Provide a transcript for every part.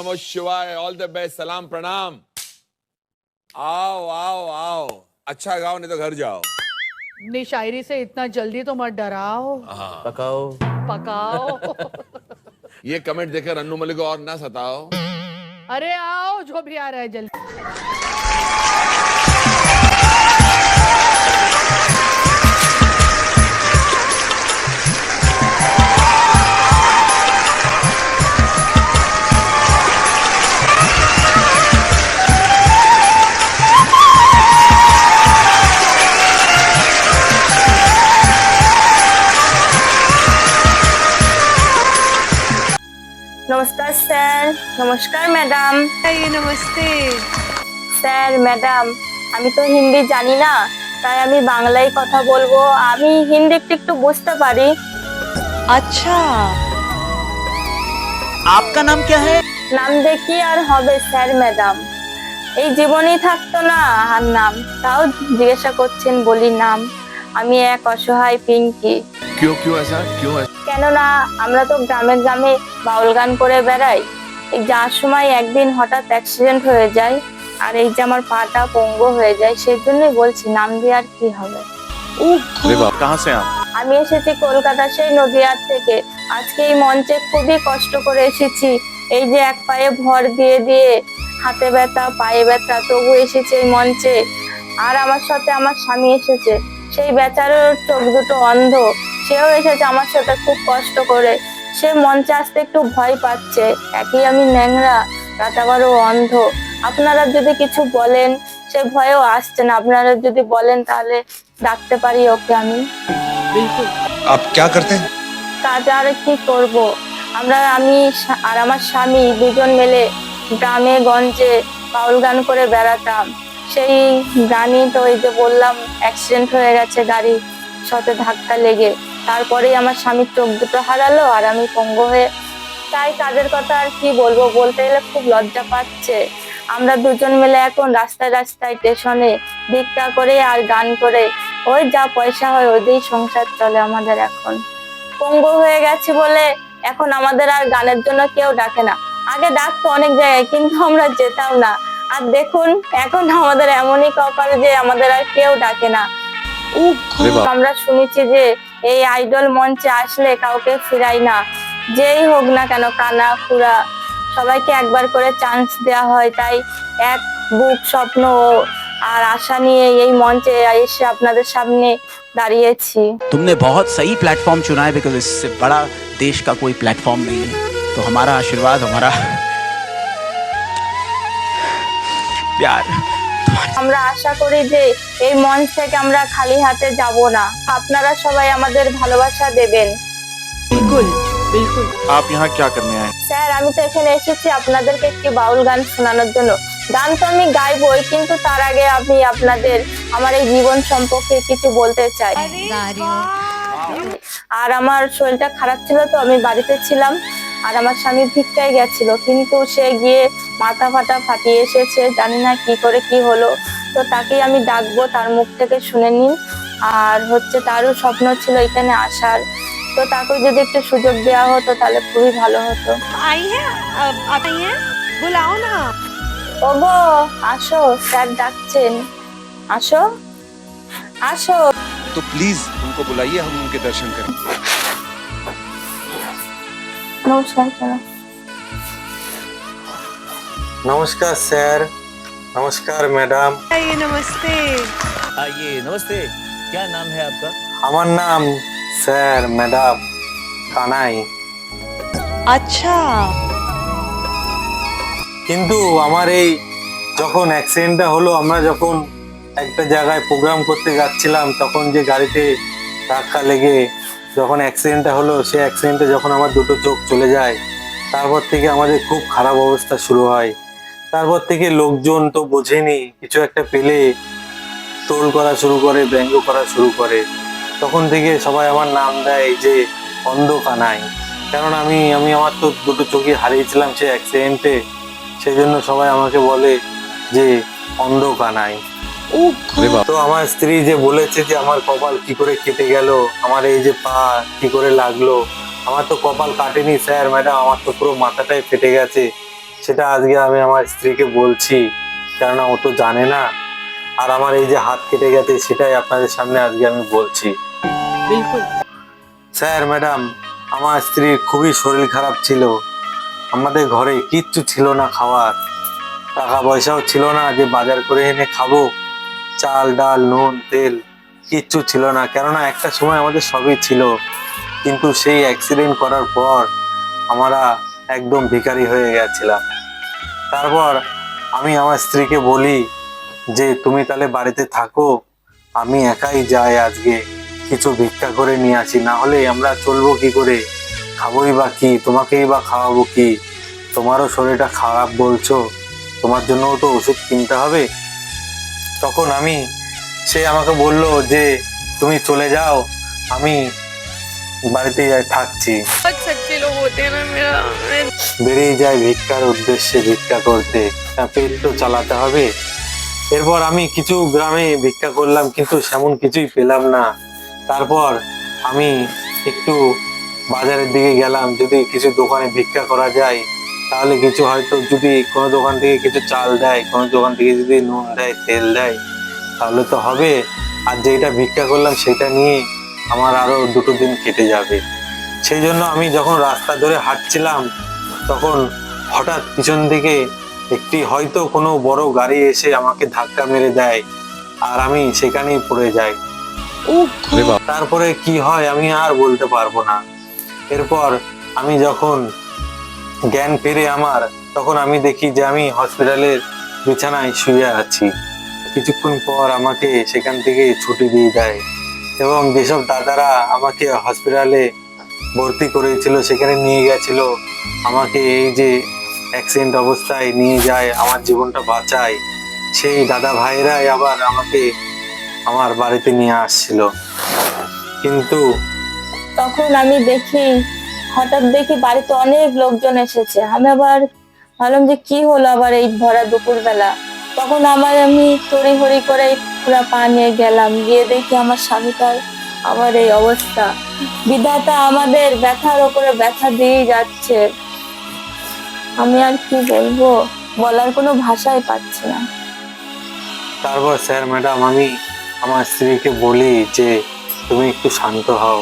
नमः शिवाय all the best सलाम प्रणाम आओ आओ आओ। अच्छा गाओ नहीं तो घर जाओ। अपनी शायरी से इतना जल्दी तो मत डराओ। पकाओ। पकाओ। ये कमेंट देखकर अन्नू मलिक को और ना सताओ। अरे आओ जो भी आ रहा है जल्दी। নমস্কার ম্যাডাম। নমস্তে। স্যার ম্যাডাম আমি তো হিন্দি জানি না তাই আমি বাংলায় কথা বলব। আমি হিন্দি একটু একটু বুঝতে পারি। আচ্ছা। আপনার নাম কে হ্যাঁ নাম দেখি আর হবে স্যার ম্যাডাম। এই জীবনই থাকতো না আর নাম। তাও জিজ্ঞাসা করছেন বলি নাম। আমি এক অসহায় পিঙ্কি। কেন না আমরা তো গ্রামে গ্রামে বাউল গান করে বেড়াই। এই যাওয়ার সময় একদিন হঠাৎ অ্যাক্সিডেন্ট হয়ে যায় আর এই যে আমার পাটা পঙ্গু হয়ে যায় সেই জন্যই বলছি নাম দিয়ে আর কি হবে? আমি এসেছি কলকাতা সেই নদিয়ার থেকে। আজকে এই মঞ্চে খুবই কষ্ট করে এসেছি। এই যে এক পায়ে ভর দিয়ে দিয়ে হাতে ব্যথা পায়ে ব্যথা তবু এসেছে এই মঞ্চে। আর আমার সাথে আমার স্বামী এসেছে। সেই বেচারোর চোখ দুটো অন্ধ। সেও এসেছে আমার সাথে খুব কষ্ট করে। সে মঞ্চে আসতে একটু ভয় পাচ্ছে একই আমি ন্যাংরা রাত আবারও অন্ধ আপনারা যদি কিছু বলেন সে ভয়েও আসছে না আপনারা যদি বলেন তাহলে ডাকতে পারি ওকে আমি आप क्या करते हैं কাজ আর কি করব আমরা আমি স্বা- আর আমার স্বামী দুজন মিলে গ্রামে গঞ্জে বাউল গান করে বেড়াতাম সেই গানই তো এই যে বললাম অ্যাক্সিডেন্ট হয়ে গেছে গাড়ি সাথে ধাক্কা লেগে তারপরেই আমার স্বামীর চোখ দুটো হারালো আর আমি পঙ্গ হয়ে, তাই কাজের কথা আর কি বলব? বলতে গেলে খুব লজ্জা পাচ্ছে। আমরা দুজন মিলে এখন রাস্তায় রাস্তায় স্টেশনে ভিক্ষা করে আর গান করে। ওই যা পয়সা হয় ওই দিয়েই সংসার চলে আমাদের এখন। পঙ্গু হয়ে গেছি বলে এখন আমাদের আর গানের জন্য কেউ ডাকে না। আগে ডাকতো অনেক জায়গায় কিন্তু আমরা যেতাম না। আর দেখুন, এখন আমাদের এমনই কপাল যে আমাদের আর কেউ ডাকে না। আমরা শুনেছি যে এই আইডল মঞ্চে আসলে কাউকে ফিরাই না যেই হোক না কেন কানা খুড়া সবাইকে একবার করে চান্স দেওয়া হয় তাই এক বুক স্বপ্ন আর আশা নিয়ে এই মঞ্চে এসে আপনাদের সামনে দাঁড়িয়েছি तुमने बहुत सही प्लेटफॉर्म चुना है बिकॉज इससे बड़ा देश का कोई प्लेटफॉर्म नहीं है तो हमारा आशीर्वाद हमारा प्यार আমরা আশা করি যে এই মঞ্চ থেকে আমরা খালি হাতে যাব না। আপনারা সবাই আমাদের ভালোবাসা দেবেন। স্যার আমি তো এখানে এসেছি আপনাদেরকে একটি বাউল গান শোনানোর জন্য। গান তো আমি গাইবই কিন্তু তার আগে আমি আপনাদের আমার এই জীবন সম্পর্কে কিছু বলতে চাই। আর আমার শরীরটা খারাপ ছিল তো আমি বাড়িতে ছিলাম। আর আমার স্বামী ভিক্ষায় গেছিল কিন্তু সে গিয়ে মাথা ফাটা ফাটিয়ে এসেছে জানি না কি করে কি হলো। তো তাকেই আমি ডাকবো তার মুখ থেকে শুনে নিন। আর হচ্ছে তারও স্বপ্ন ছিল এখানে আসার। তো তাকে যদি একটু সুযোগ দেওয়া হতো তাহলে খুবই ভালো হতো। আই হ্যাঁ না। ওগো আসো স্যার ডাকছেন। আসো আসো। তো প্লিজ উনকো বুলাইয়ে হাম উনকে দর্শন করেं নমস্কার স্যার নমস্কার স্যার নমস্কার ম্যাডাম आइए नमस्ते आइए नमस्ते क्या नाम है आपका আমার নাম স্যার ম্যাডাম কানাই अच्छा কিন্তু আমার এই যখন অ্যাক্সিডেন্টটা হলো আমরা যখন একটা জায়গায় প্রোগ্রাম করতে যাচ্ছিলাম তখন যে গাড়িতে ধাক্কা লেগে যখন অ্যাক্সিডেন্টটা হলো, সে অ্যাক্সিডেন্টে যখন আমার দুটো চোখ চলে যায়, তারপর থেকে আমাদের খুব খারাপ অবস্থা শুরু হয়। তারপর থেকে লোকজন তো বোঝেনি, কিছু একটা পেলে টোল করা শুরু করে, ব্যঙ্গ করা শুরু করে। তখন থেকে সবাই আমার নাম দেয় যে অন্ধ কানাই কারণ আমি আমি আমার তো দুটো চোখে হারিয়েছিলাম সেই অ্যাক্সিডেন্টে সেই জন্য সবাই আমাকে বলে যে অন্ধ কানাই তো আমার স্ত্রী যে বলেছে যে আমার কপাল কি করে কেটে গেল আমার এই যে পা কি করে লাগল আমার তো কপাল কাটেনি স্যার ম্যাডাম আমার তো পুরো মাথাটাই ফেটে গেছে। সেটা আজকে আমি আমার স্ত্রীকে বলছি কেননা ও তো জানে না। আর আমার এই যে হাত কেটে গেছে সেটাই আপনাদের সামনে আজকে আমি বলছি। স্যার ম্যাডাম আমার স্ত্রীর খুবই শরীর খারাপ ছিল। আমাদের ঘরে কিচ্ছু ছিল না খাওয়ার। টাকা পয়সাও ছিল না যে বাজার করে এনে খাব। চাল, ডাল, নুন, তেল কিচ্ছু ছিল না। কেননা একটা সময় আমাদের সবই ছিল। কিন্তু সেই অ্যাক্সিডেন্ট করার পর আমরা একদম ভিখারি হয়ে গেছিলাম। তারপর আমি আমার স্ত্রীকে বলি যে, তুমি তাহলে বাড়িতে থাকো। আমি একাই যাই আজকে। কিছু ভিক্ষা করে নিয়ে আসি। না হলে আমরা চলবো কি করে? খাবোই বা কি? তোমাকেই বা খাওয়াবো কি? তোমারও শরীরটা খারাপ বলছো। তোমার জন্যও তো ওষুধ কিনতে হবে। তখন আমি সে আমাকে বলল যে তুমি চলে যাও আমি বাড়িতে থাকছি। বেরিয়ে যায় ভিক্ষার উদ্দেশ্যে ভিক্ষা করতে। পেট তো চালাতে হবে। এরপর আমি কিছু গ্রামে ভিক্ষা করলাম কিন্তু সেমন কিছুই পেলাম না। তারপর আমি একটু বাজারের দিকে গেলাম যদি কিছু দোকানে ভিক্ষা করা যায়। তাহলে কিছু হয়তো যদি কোনো দোকান থেকে কিছু চাল দেয় কোনো দোকান থেকে যদি নুন দেয় তেল দেয় তাহলে তো হবে। আর যেটা ভিক্ষা করলাম সেটা নিয়ে আমার আরও দুটো দিন কেটে যাবে। সেই জন্য আমি যখন রাস্তা ধরে হাঁটছিলাম তখন হঠাৎ পিছন দিকে একটি হয়তো কোনো বড় গাড়ি এসে আমাকে ধাক্কা মেরে দেয় আর আমি সেখানেই পড়ে যাই। তারপরে কি হয় আমি আর বলতে পারব না। এরপর আমি যখন জ্ঞান ফিরে আমার, তখন আমি দেখি যে আমি হসপিটালের বিছানায় শুয়ে আছি। কিছুক্ষণ পর আমাকে সেখান থেকে ছুটি দিয়ে দেয় এবং যেসব দাদারা আমাকে হসপিটালে ভর্তি করেছিল, সেখানে নিয়ে গেছিল, আমাকে এই যে অ্যাক্সিডেন্ট অবস্থায় নিয়ে যায়, আমার জীবনটা বাঁচায়, সেই দাদা ভাইরাই আবার আমাকে আমার বাড়িতে নিয়ে আসছিল। কিন্তু তখন আমি দেখি হঠাৎ দেখি বাড়িতে অনেক লোকজন এসেছে। আমি আবার ভাবলাম যে কি হলো আবার এই ভরা দুপুর বেলা তখন আমার আমি তড়ি হড়ি করে পুরা পা নিয়ে গেলাম। গিয়ে দেখি আমার স্বামীটার আমার এই অবস্থা। বিধাতা আমাদের ব্যথার ওপরে ব্যথা দিয়ে যাচ্ছে। আমি আর কি বলব? বলার কোনো ভাষাই পাচ্ছি না। তারপর স্যার, ম্যাডাম, আমি আমার স্ত্রীকে বলি যে, তুমি একটু শান্ত হও।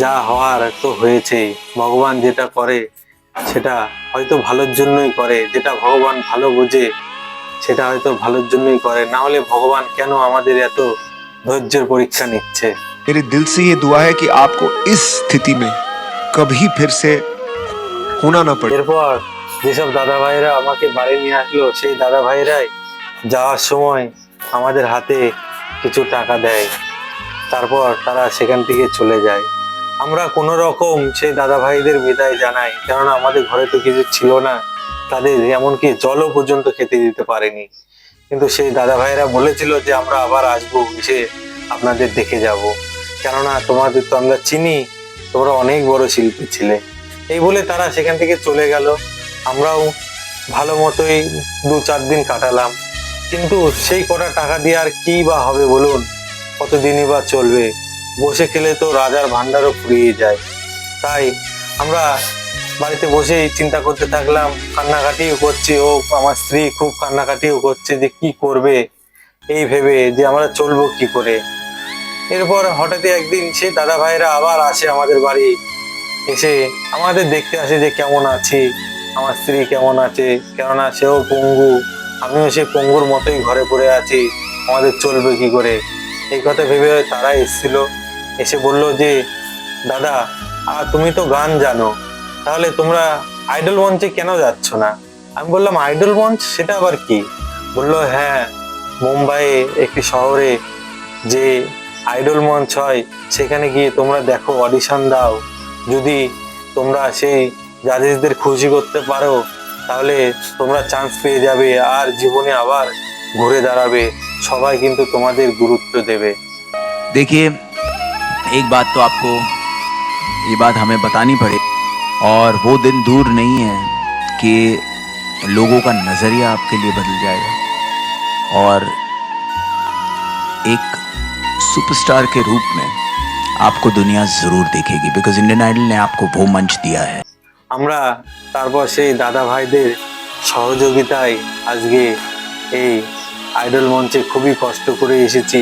যা হওয়ার তো হয়েছে ভগবান যেটা করে সেটা হয়তো ভালোর জন্যই করে যেটা ভগবান ভালো বোঝে সেটা হয়তো ভালোর জন্যই করে না হলে ভগবান কেন আমাদের এত ধৈর্যের পরীক্ষা নিচ্ছে मेरे दिल से ये दुआ है कि आपको इस स्थिति में कभी फिर से होना ना पड़े এরপর যেসব দাদা ভাইরা আমাকে বাড়ি নিয়ে আসলো সেই দাদা ভাইরাই যাওয়ার সময় আমাদের হাতে কিছু টাকা দেয় তারপর তারা সেখান থেকে চলে যায় আমরা কোনো রকম সেই দাদা ভাইদের বিদায় জানাই, কেননা আমাদের ঘরে তো কিছু ছিল না। তাদের এমনকি জলও পর্যন্ত খেতে দিতে পারেনি। কিন্তু সেই দাদা ভাইরা বলেছিল যে আমরা আবার আসব, এসে আপনাদের দেখে যাব। কেননা তোমাদের তো আমরা চিনি, তোমরা অনেক বড় শিল্পী ছিলে। এই বলে তারা সেখান থেকে চলে গেল। আমরাও ভালো মতোই দু চার দিন কাটালাম। কিন্তু সেই কটা টাকা দিয়ে আর কি বা হবে বলুন? কতদিনই বা চলবে? বসে খেলে তো রাজার ভান্ডারও ফুরিয়ে যায়। তাই আমরা বাড়িতে বসেই চিন্তা করতে থাকলাম, কান্নাকাটিও করছি, ও আমার স্ত্রী খুব কান্নাকাটিও করছে যে কি করবে? এই ভেবে যে আমরা চলবো কি করে? এরপর হঠাৎই একদিন সে দাদা ভাইরা আবার আসে আমাদের বাড়ি। এসে আমাদের দেখতে আসে যে কেমন আছি, আমার স্ত্রী কেমন আছে? কেননা সেও পঙ্গু, আমিও সে পঙ্গুর মতোই ঘরে পড়ে আছি, আমাদের চলবে কি করে? এই কথা ভেবে তারা এসেছিল। এসে বলল যে দাদা আর তুমি তো গান জানো তাহলে তোমরা আইডল মঞ্চে কেন যাচ্ছ না আমি বললাম আইডল মঞ্চ সেটা আবার কি বললো হ্যাঁ মুম্বাইয়ে একটি শহরে যে আইডল মঞ্চ হয় সেখানে গিয়ে তোমরা দেখো অডিশন দাও যদি তোমরা সেই জাজেসদের খুশি করতে পারো তাহলে তোমরা চান্স পেয়ে যাবে আর জীবনে আবার ঘুরে দাঁড়াবে সবাই কিন্তু তোমাদের গুরুত্ব দেবে देखिए एक बात तो आपको ये बात हमें बतानी पड़े और वो दिन दूर नहीं है कि लोगों का नज़रिया आपके लिए बदल जाएगा और एक सुपरस्टार के रूप में आपको दुनिया ज़रूर देखेगी बिकॉज इंडियन आइडल ने आपको वो मंच दिया है আমরা তারপর সেই দাদা ভাইদের সহযোগিতায় আজকে এই আইডল মঞ্চে খুবই কষ্ট করে এসেছি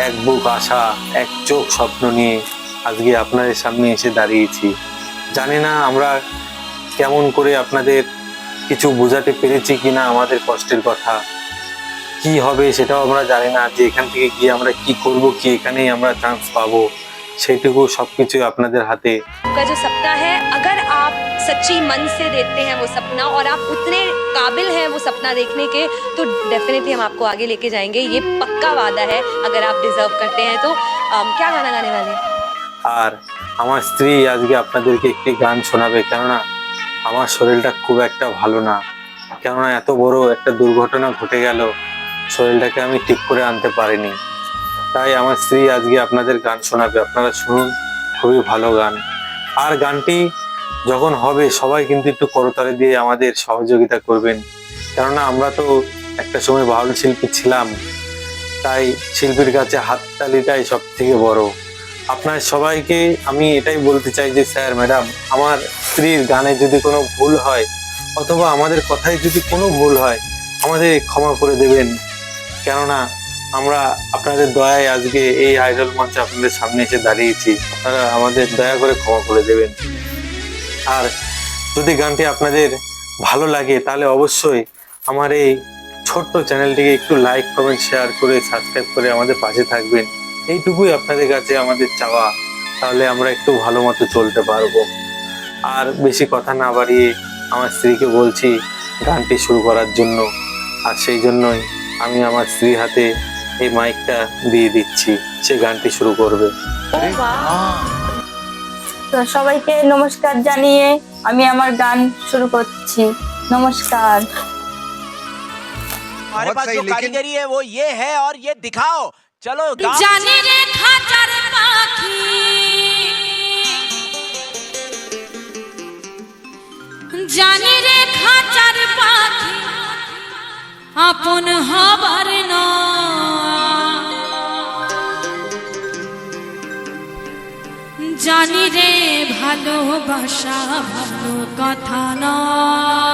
এক বুক আশা এক চোখ স্বপ্ন নিয়ে আজকে আপনাদের সামনে এসে দাঁড়িয়েছি জানি না আমরা কেমন করে আপনাদের কিছু বোঝাতে পেরেছি কিনা আমাদের কষ্টের কথা কি হবে সেটাও আমরা জানি না যে এখান থেকে গিয়ে আমরা কি করব কি এখানেই আমরা চান্স পাবো সেইটুকু সবকিছু আপনাদের হাতে आपका जो सपना है अगर आप सच्ची मन से देखते हैं वो सपना और आप उतने काबिल हैं वो सपना देखने के तो डेफिनेटली हम आपको आगे लेके जाएंगे ये पक्का वादा है अगर आप डिजर्व करते हैं तो अम, क्या गाना गाने वाले हैं? আর আমার স্ত্রী আজকে আপনাদেরকে একটি গান শোনাবে কেননা আমার শরীরটা খুব একটা ভালো না কেননা এত বড় একটা দুর্ঘটনা ঘটে গেল শরীরটাকে আমি ঠিক করে আনতে পারিনি তাই আমার স্ত্রী আজকে আপনাদের গান শোনাবে আপনারা শুনুন খুবই ভালো গান আর গানটি যখন হবে, সবাই কিন্তু একটু করতালি দিয়ে আমাদের সহযোগিতা করবেন। কেননা আমরা তো একটা সময় বাউল শিল্পী ছিলাম, তাই শিল্পীর কাছে হাততালিটাই সব থেকে বড়। আপনার সবাইকে আমি এটাই বলতে চাই যে, স্যার, ম্যাডাম, আমার স্ত্রীর গানে যদি কোনো ভুল হয়, অথবা আমাদের কথায় যদি কোনো ভুল হয়, আমাদের ক্ষমা করে দেবেন। কেননা আমরা আপনাদের দয়ায় আজকে এই আইডল মঞ্চে আপনাদের সামনে এসে দাঁড়িয়েছি। আপনারা আমাদের দয়া করে ক্ষমা করে দেবেন। আর যদি গানটি আপনাদের ভালো লাগে, তাহলে অবশ্যই আমার এই ছোট্ট চ্যানেলটিকে একটু লাইক কমেন্ট শেয়ার করে সাবস্ক্রাইব করে আমাদের পাশে থাকবেন। এইটুকুই আপনাদের কাছে আমাদের চাওয়া, তাহলে আমরা একটু ভালো মতো চলতে পারব। আর বেশি কথা না বাড়িয়ে আমার স্ত্রীকে বলছি গানটি শুরু করার জন্য। আর সেই জন্যই আমি আমার স্ত্রীর হাতে এই মাইকটা দিয়ে দিচ্ছি, সে গানটি শুরু করবে। সবাইকে নমস্কার জানিয়ে আমি আমার গান শুরু করছি নমস্কার हमारे पास जो कारीगरी है वो ये है और ये दिखाओ चलो गाओ। জানি রে খাঁচার পাখি জানি রে খাঁচার পাখি আপন হবার নয়। জানি রে ভালোবাসা ভালো কথা নয়।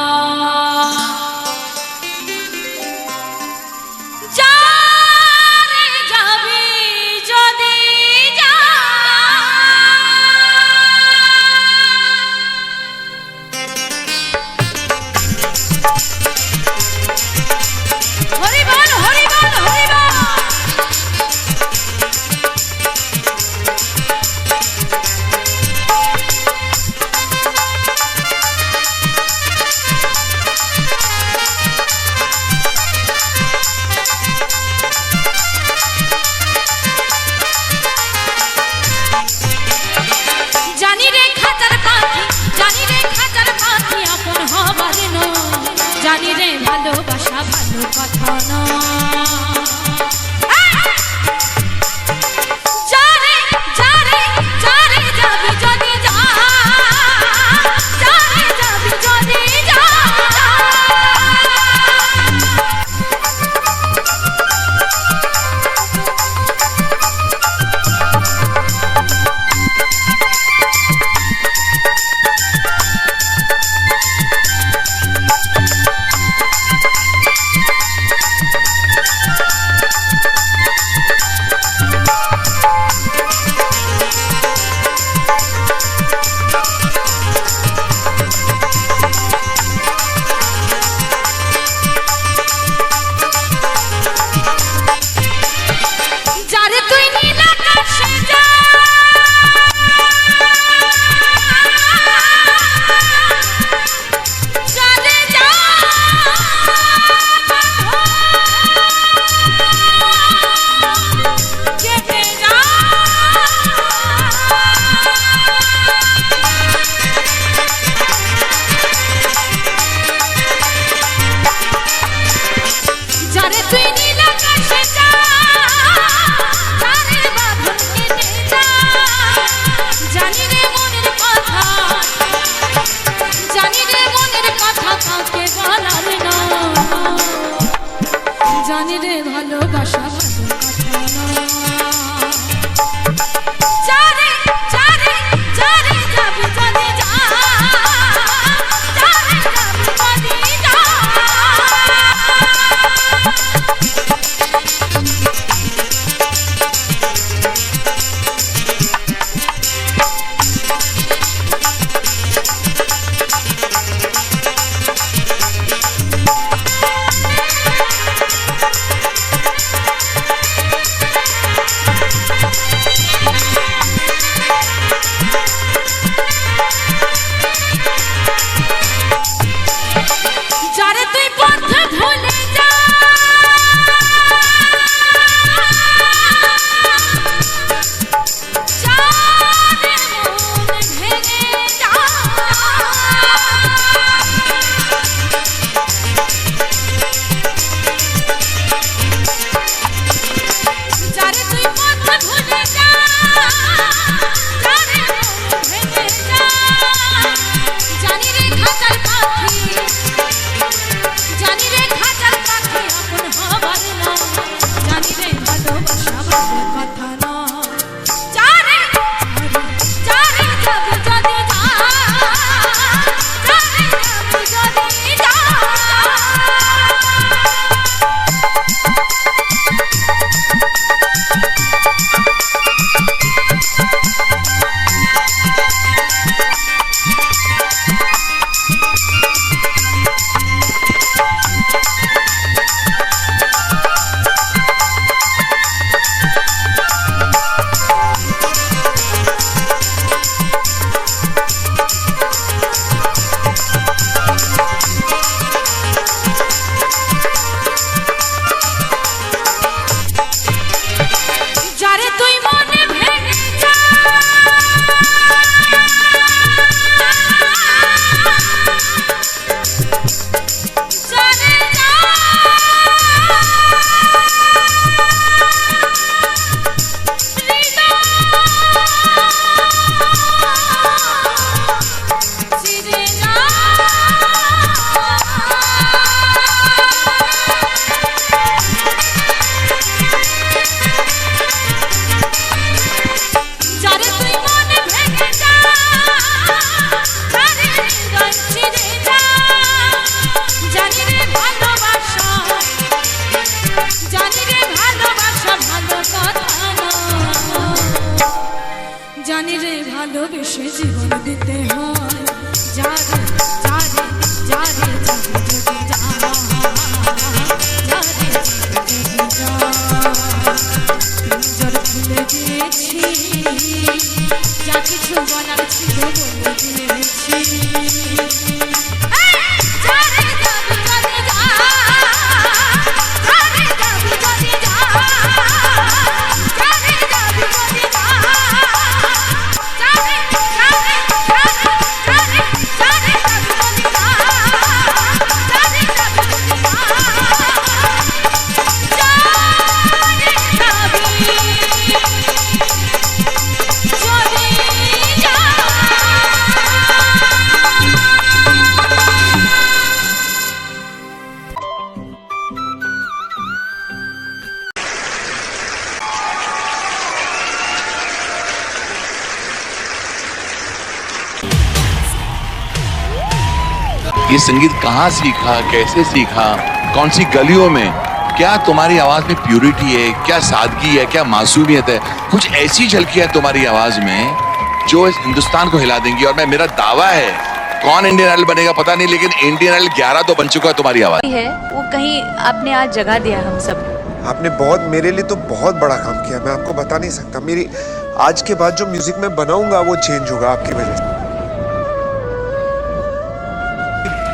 one. ये संगीत कहाँ सीखा कैसे सीखा कौन सी गलियों में? क्या तुम्हारी आवाज़ में प्यूरिटी है? क्या सादगी है? क्या मासूमियत है? कुछ ऐसी झलकी है तुम्हारी आवाज़ में जो इस हिंदुस्तान को हिला देंगी। और मैं मेरा दावा है कौन इंडियन आइडल बनेगा पता नहीं लेकिन इंडियन आइडल 11 तो बन चुका है तुम्हारी आवाज़। है वो कहीं आपने आज जगा दिया हम सब। आपने बहुत मेरे लिए तो बहुत बड़ा काम किया। मैं आपको बता नहीं सकता। मेरी आज के बाद जो म्यूज़िक मैं बनाऊँगा वो चेंज होगा आपकी वजह से।